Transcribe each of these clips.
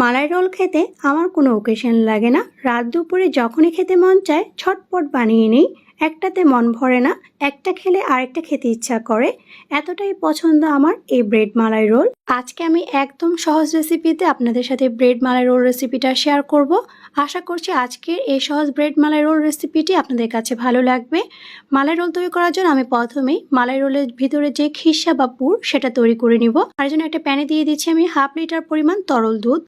মালাই role খেতে আমার কোনো ওকেশন লাগে না। রাত দুপুরে যখনই খেতে মন চায়, ছটপট বানিয়ে নিই। একটাতে মন ভরে না, একটা খেলে আরেকটা খেতে ইচ্ছা করে। এতটাই পছন্দ আমার এই ব্রেড মালাই রোল। আজকে আমি একদম সহজ রেসিপিতে আপনাদের সাথে ব্রেড মালাই রোল রেসিপিটা শেয়ার করব। আশা করছি আজকের এই সহজ ব্রেড মালাই রোল রেসিপিটি আপনাদের কাছে ভালো লাগবে। মালাই রোল তৈরি করার জন্য আমি প্রথমেই মালাই রোলের ভিতরে যে খিসা বা পুর সেটা তৈরি করে নিব। তার জন্য একটা প্যানে দিয়ে দিচ্ছি আমি হাফ লিটার পরিমাণ তরল দুধ।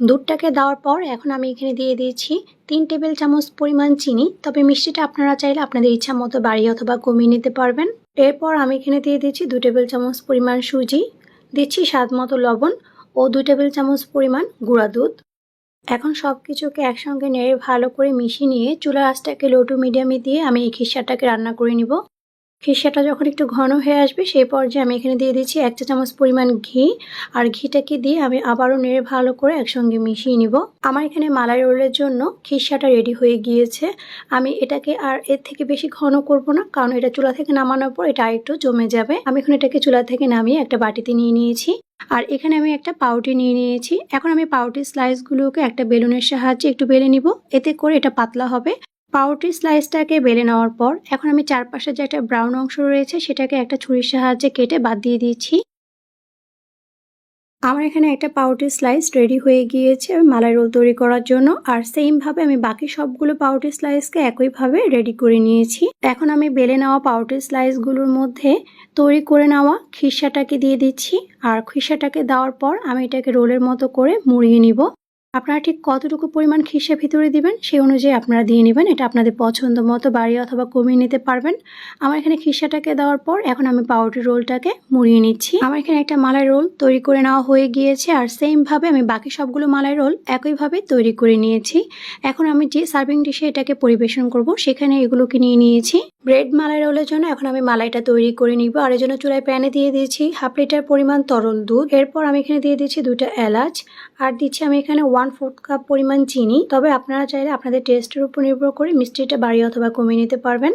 দুধটাকে দেওয়ার পর এখন আমি এখানে দিয়ে দিয়েছি তিন টেবিল চামচ পরিমাণ চিনি। তবে মিষ্টিটা আপনারা চাইলে আপনাদের ইচ্ছা মতো বাড়িয়ে অথবা কমিয়ে নিতে পারবেন। এরপর আমি এখানে দিয়ে দিচ্ছি দু টেবিল চামচ পরিমাণ সুজি, দিচ্ছি স্বাদ মতো লবণ ও দু টেবিল চামচ পরিমাণ গুঁড়া দুধ। এখন সব কিছুকে একসঙ্গে নেড়ে ভালো করে মিশিয়ে নিয়ে চুলার আঁচটাকে লো টু মিডিয়ামে দিয়ে আমি এই খিসাটাকে রান্না করে নিব। খিসাটা যখন একটু ঘন হয়ে আসবে, সেই পর্যায়ে আমি এখানে দিয়ে দিচ্ছি এক চা চামচ পরিমাণ ঘি। আর ঘিটাকে দিয়ে আমি আবারও নেড়ে ভালো করে একসঙ্গে মিশিয়ে নিব। আমার এখানে মালাই রোলের জন্য খিসাটা রেডি হয়ে গিয়েছে। আমি এটাকে আর এর থেকে বেশি ঘন করব না, কারণ এটা চুলা থেকে নামানোর পর এটা আরেকটু জমে যাবে। আমি এখন এটাকে চুলা থেকে নামিয়ে একটা বাটিতে নিয়ে নিয়েছি। আর এখানে আমি একটা পাউটি নিয়ে নিয়েছি। এখন আমি পাউটির স্লাইসগুলোকে একটা বেলুনের সাহায্যে একটু বেলে নিব। এতে করে এটা পাতলা হবে। পাউরুটির স্লাইসটাকে বেলে নেওয়ার পর এখন আমি চারপাশে যে একটা ব্রাউন অংশ রয়েছে সেটাকে একটা ছুরির সাহায্যে কেটে বাদ দিয়ে দিয়েছি। আমার এখানে একটা পাউরুটির স্লাইস রেডি হয়ে গিয়েছে মালাই রোল তৈরি করার জন্য। আর সেমভাবে আমি বাকি সবগুলো পাউরুটির স্লাইসকে একইভাবে রেডি করে নিয়েছি। এখন আমি বেলে নেওয়া পাউরুটির স্লাইসগুলোর মধ্যে তৈরি করে নেওয়া খিসাটাকে দিয়ে দিচ্ছি। আর খিসাটাকে দেওয়ার পর আমি এটাকে রোলের মতো করে মুড়িয়ে নিব। আপনারা ঠিক কতটুকু পরিমাণ খিসে ভিতরে দিবেন, সেই অনুযায়ী আপনারা দিয়ে নেবেন। এটা আপনাদের পছন্দ মতো বাড়িয়ে অথবা কমিয়ে নিতে পারবেন। আমার এখানে খিসাটাকে দেওয়ার পর এখন আমি পাউরুটি রোলটাকে মুড়িয়ে নিচ্ছি। আমার এখানে একটা মালাই রোল তৈরি করে নেওয়া হয়ে গিয়েছে আর সেমভাবে আমি বাকি সবগুলো মালাই রোল একইভাবে তৈরি করে নিয়েছি। এখন আমি যে সার্ভিং ডিশে এটাকে পরিবেশন করব, সেখানে এগুলোকে নিয়ে নিয়েছি। ব্রেড মালাই রোলের জন্য এখন আমি মালাইটা তৈরি করে নিব। আর এই জন্য চুলায় প্যানে দিয়ে দিয়েছি হাফ লিটার পরিমাণ তরল দুধ। এরপর আমি এখানে দিয়ে দিচ্ছি দুইটা এলাচ। আর দিচ্ছি আমি এখানে ওয়ান ফোর্থ কাপ পরিমাণ চিনি, তবে আপনারা চাইলে আপনাদের টেস্টের উপর নির্ভর করে মিষ্টিটা বাড়িয়ে অথবা কমিয়ে নিতে পারবেন।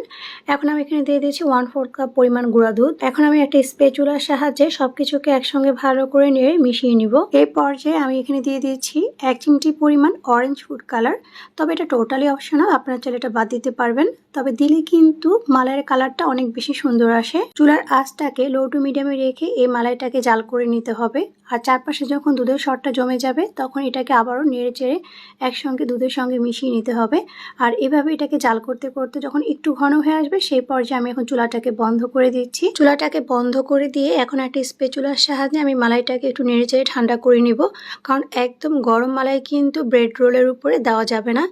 এখন আমি এখানে দিয়ে দিয়েছি ওয়ান ফোর্থ কাপ পরিমাণ গুঁড়া দুধ। এখন আমি একটা স্পেচুলার সাহায্যে সব কিছুকে একসঙ্গে ভালো করে নিয়ে মিশিয়ে নিব। এই পর্যায়ে আমি এখানে দিয়ে দিয়েছি এক চিমটি পরিমাণ অরেঞ্জ ফুড কালার তবে এটা টোটালি অপশনাল আপনারা চাইলে এটা বাদ দিতে পারবেন। তবে দিলে কিন্তু মালাইয়ের কালারটা অনেক বেশি সুন্দর আসে। চুলার আঁচটাকে লো টু মিডিয়ামে রেখে এই মালাইটাকে জাল করে নিতে হবে। আর চারপাশে যখন দুধের শটটা জমে যাবে, তখন এটাকে আবারও নেড়ে চেড়ে একসঙ্গে দুধের সঙ্গে মিশিয়ে নিতে হবে। আর এভাবে এটাকে জাল করতে করতে যখন একটু ঘন হয়ে আসবে, সেই পর্যায়ে আমি এখন চুলাটাকে বন্ধ করে দিচ্ছি। চুলাটাকে বন্ধ করে দিয়ে এখন একটা স্পেচুলার সাহায্যে আমি মালাইটাকে একটু নেড়ে চেড়ে ঠান্ডা করে নিব। কারণ একদম গরম মালাই কিন্তু ব্রেড রোলের উপরে দেওয়া যাবে না।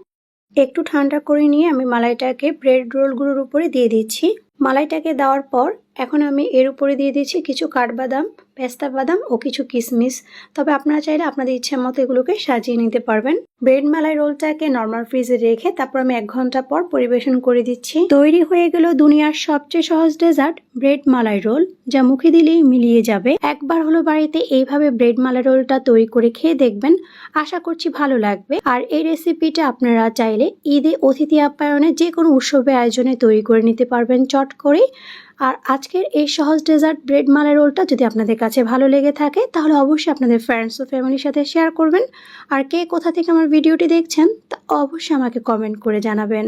একটু ঠান্ডা করে নিয়ে আমি মালাইটাকে ব্রেড রোলগুলোর উপরে দিয়ে দিচ্ছি। মালাইটাকে দেওয়ার পর এখন আমি এর উপরে দিয়ে দিচ্ছি কিছু কাঠবাদাম, পেস্তা বাদাম ও কিছু কিশমিশ তবে আপনারা চাইলে আপনাদের ইচ্ছা মতো এগুলোকে সাজিয়ে নিতে পারবেন। ব্রেড মালাই রোলটাকে নর্মাল ফ্রিজে রেখে তারপর আমি এক ঘণ্টা পর পরিবেশন করে দিচ্ছি। তৈরি হয়ে গেল দুনিয়ার সবচেয়ে সহজ ডেজার্ট, ব্রেড মালাই রোল, যা মুখে দিলেই মিলিয়ে যাবে। একবার হলো বাড়িতে এইভাবে ব্রেড মালাই রোলটা তৈরি করে খেয়ে দেখবেন, আশা করছি ভালো লাগবে। আর এই রেসিপিটা আপনারা চাইলে ঈদে অতিথি আপ্যায়নে যে কোনো উৎসবে আয়োজনে তৈরি করে নিতে পারবেন। চট করেই আর আজকের এই সহজ ডেজার্ট ব্রেড মালাই রোলটা যদি আপনাদের কাছে ভালো লেগে থাকে, তাহলে অবশ্যই আপনাদের ফ্রেন্ডস ও ফ্যামিলির সাথে শেয়ার করবেন। আর কে কোথা থেকে আমার ভিডিওটি দেখছেন, তা অবশ্যই আমাকে কমেন্ট করে জানাবেন।